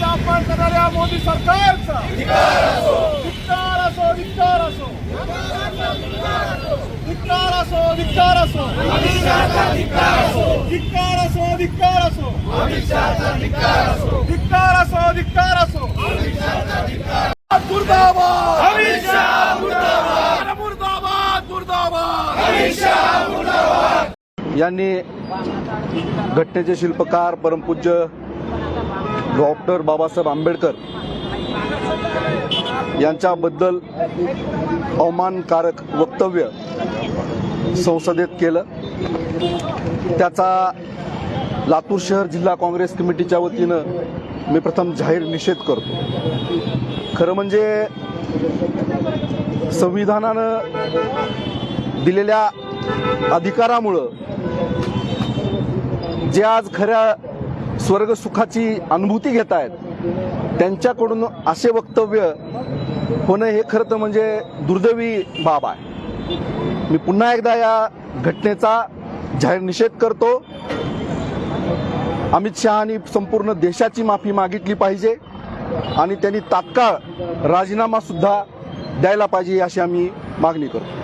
गरिबांचा अपमान करणाऱ्या मोदी सरकारचा. धिक्कार असो धिक्कार असो. धिक्कार असो धिक्कार असो. धिक्कार असो धिक्कार असो. धिक्कार असो धिक्कार असो. धिक्कार असो शाह मुर्दाबाद मुर्दाबाद मुर्दाबाद यांनी घटनेचे शिल्पकार परमपूज्य डॉक्टर बाबासाहेब आंबेडकर यांच्याबद्दल अवमानकारक वक्तव्य संसदेत केलं. त्याचा लातूर शहर जिल्हा काँग्रेस कमिटीच्या वतीनं मी प्रथम जाहीर निषेध करतो. खरं म्हणजे संविधानानं दिलेल्या अधिकारामुळं जे आज खऱ्या स्वर्ग सुखाची अनुभूती घेत आहेत त्यांच्याकडून असे वक्तव्य होणं हे खरं तर म्हणजे दुर्दैवी बाब आहे. मी पुन्हा एकदा या घटनेचा जाहीर निषेध करतो. अमित शहानी संपूर्ण देशाची माफी मागितली पाहिजे आणि त्यांनी तात्काळ राजीनामा सुद्धा द्यायला पाहिजे अशी आम्ही मागणी करतो.